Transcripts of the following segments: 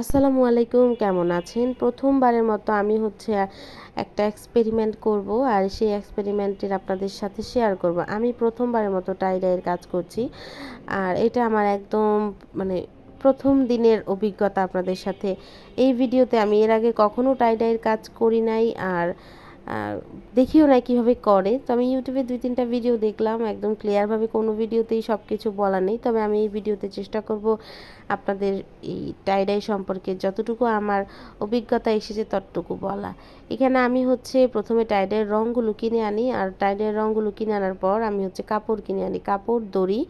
আসসালামু আলাইকুম, কেমন আছেন? প্রথমবারের মতো আমি হচ্ছে একটা এক্সপেরিমেন্ট করব আর সেই এক্সপেরিমেন্টের আপনাদের সাথে শেয়ার করব। আমি প্রথমবারের মতো টাইডাইয়ের কাজ করছি আর এটা আমার একদম মানে প্রথম দিনের অভিজ্ঞতা আপনাদের সাথে। এই ভিডিওতে আমি এর আগে কখনো টাইডাইয়ের কাজ করি নাই আর আর দেখিও না কীভাবে করে। তো আমি ইউটিউবে দুই তিনটা ভিডিও দেখলাম, একদম ক্লিয়ারভাবে কোনো ভিডিওতেই সব কিছু বলা নেই। তবে আমি এই ভিডিওতে চেষ্টা করব আপনাদের এই টাইডাই সম্পর্কে যতটুকু আমার অভিজ্ঞতা এসেছে ততটুকু বলা। এখানে আমি হচ্ছে প্রথমে টাইডাইয়ের রঙগুলো কিনে আনি, আর টাইডাইয়ের রঙগুলো কিনে আনার পর আমি হচ্ছে কাপড় কিনে আনি। কাপড়, দড়ি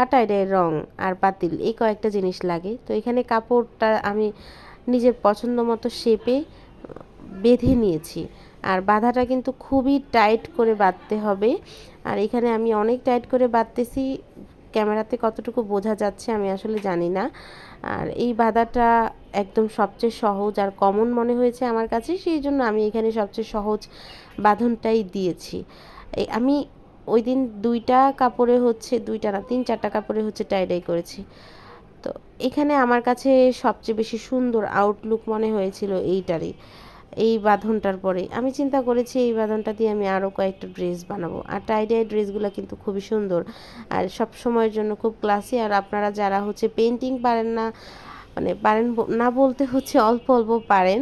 আর টাইডাইয়ের রং আর পাতিল, এই কয়েকটা জিনিস লাগে। তো এখানে কাপড়টা আমি নিজের পছন্দ মতো শেপে বেঁধে নিয়েছি। আর বাঁধাটা কিন্তু খুবই টাইট করে বাঁধতে হবে। আর এখানে আমি অনেক টাইট করে বাঁধতেছি। ক্যামেরাতে কতটুকু বোঝা যাচ্ছে আমি আসলে জানি না। আর এই বাঁধাটা একদম সবচেয়ে সহজ আর কমন মনে হয়েছে আমার কাছে, সেই জন্য আমি এখানে সবচেয়ে সহজ বাঁধনটাই দিয়েছি। আমি ওই দিন দুইটা কাপড়ে হচ্ছে, দুইটা না, তিন চারটা কাপড়ে হচ্ছে টাইডাই করেছি। তো এখানে আমার কাছে সবচেয়ে বেশি সুন্দর আউটলুক মনে হয়েছিল এইটারই। এই বাঁধনটার পরে। আমি চিন্তা করেছি, এই বাঁধনটা দিয়ে আমি আরও কয়েকটা ড্রেস বানাবো। আর টাইডাই ড্রেসগুলো কিন্তু খুবই সুন্দর। আর সব সময়ের জন্য খুব ক্লাসি আর আপনারা যারা হচ্ছে পেন্টিং পারেন না মানে পারেন না বলতে হচ্ছে অল্প অল্প পারেন,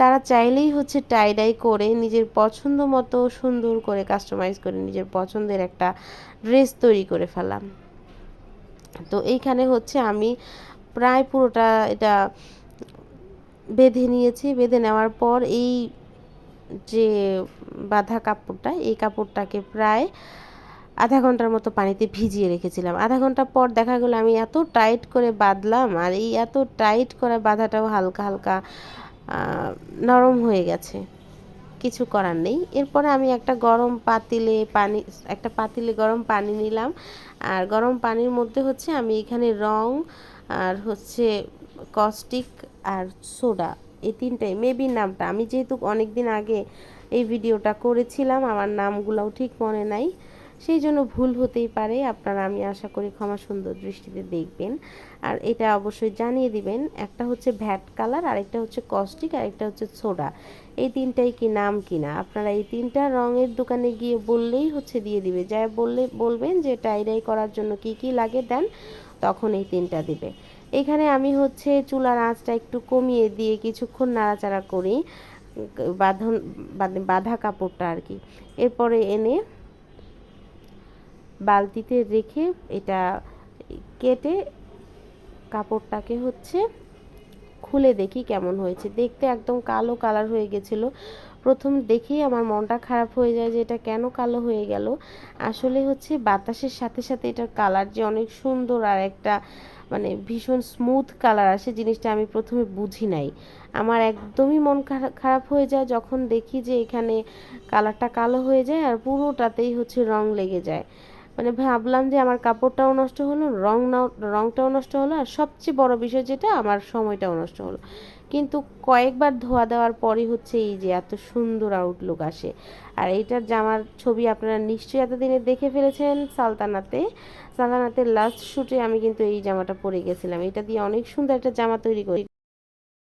তারা চাইলেই হচ্ছে টাইডাই করে নিজের পছন্দ মতো সুন্দর করে কাস্টমাইজ করে নিজের পছন্দের একটা ড্রেস তৈরি করে ফেলাম তো এইখানে হচ্ছে আমি প্রায় পুরোটা এটা বেঁধে নিয়েছি, বেঁধে নেওয়ার পর এই যে বাঁধা কাপড়টা, এই কাপড়টাকে প্রায় আধা ঘণ্টার মতো পানিতে ভিজিয়ে রেখেছিলাম। আধা ঘণ্টা পর দেখা গেলো আমি এত টাইট করে বাঁধলাম আর এই এত টাইট করা বাঁধাটাও হালকা হালকা নরম হয়ে গেছে। কিছু করার নেই। এরপরে আমি একটা গরম পাতিলে পানি, একটা পাতিলে গরম পানি নিলাম। আর গরম পানির মধ্যে হচ্ছে আমি এখানে রং আর হচ্ছে কস্টিক আর সোডা এই তিনটাই মেবি নামটা। আমি যেহেতু অনেক দিন আগে এই ভিডিওটা করেছিলাম, আমার নামগুলোও ঠিক মনে নাই, সেই জন্য ভুল হতেই পারে। আপনারা, আমি আশা করি ক্ষমা সুন্দর দৃষ্টিতে দেখবেন। আর এটা অবশ্যই জানিয়ে দিবেন, একটা হচ্ছে ভ্যাট কালার, আরেকটা হচ্ছে কস্টিক আরেকটা হচ্ছে সোডা এই তিনটাই কি নাম কিনা? আপনারা এই তিনটা রঙের দোকানে গিয়ে বললেই হচ্ছে দিয়ে দিবে। যা বললে, বলবেন যে টাইডাই করার জন্য কি কি লাগে, দেন তখন এই তিনটা দিবে। এখানে আমি হচ্ছে চুলার আঁচটা একটু কমিয়ে দিয়ে কিছুক্ষণ নাড়াচাড়া করি, বাঁধন, বাঁধা কাপড়টা আর কি। এরপরে এনে বালতিতে রেখে এটা কেটে কাপড়টাকে হচ্ছে খুলে দেখি কেমন হয়েছে। দেখতে একদম কালো কালার হয়ে গেছিল। প্রথম দেখেই আমার মনটা খারাপ হয়ে যায় যে এটা কেন কালো হয়ে গেল। আসলে হচ্ছে বাতাসের সাথে সাথে এটার কালার যে অনেক সুন্দর আর একটা মানে ভীষণ স্মুথ কালার আসে জিনিসটা আমি প্রথমে বুঝি নাই। আমার একদমই মন খারাপ হয়ে যায় যখন দেখি যে এখানে কালারটা কালো হয়ে যায় আর পুরোটাতেই হচ্ছে রং লেগে যায়। মানে ভাবলাম যে আমার কাপড়টাও নষ্ট হলো, রং রংটাও নষ্ট হলো আর সবচেয়ে বড় বিষয় যেটা আমার সময়টাও নষ্ট হলো। কিন্তু কয়েকবার ধোয়া দেওয়ার পরই হচ্ছে এই যে এত সুন্দর আউটলুক আসে। আর এইটার জামার ছবি আপনারা নিশ্চয়ই এতদিনে দেখে ফেলেছেন সালতানাতে। সালতানাতে লাস্ট শ্যুটে আমি কিন্তু এই জামাটা পরে গেছিলাম। এটা দিয়ে অনেক সুন্দর একটা জামা তৈরি করি।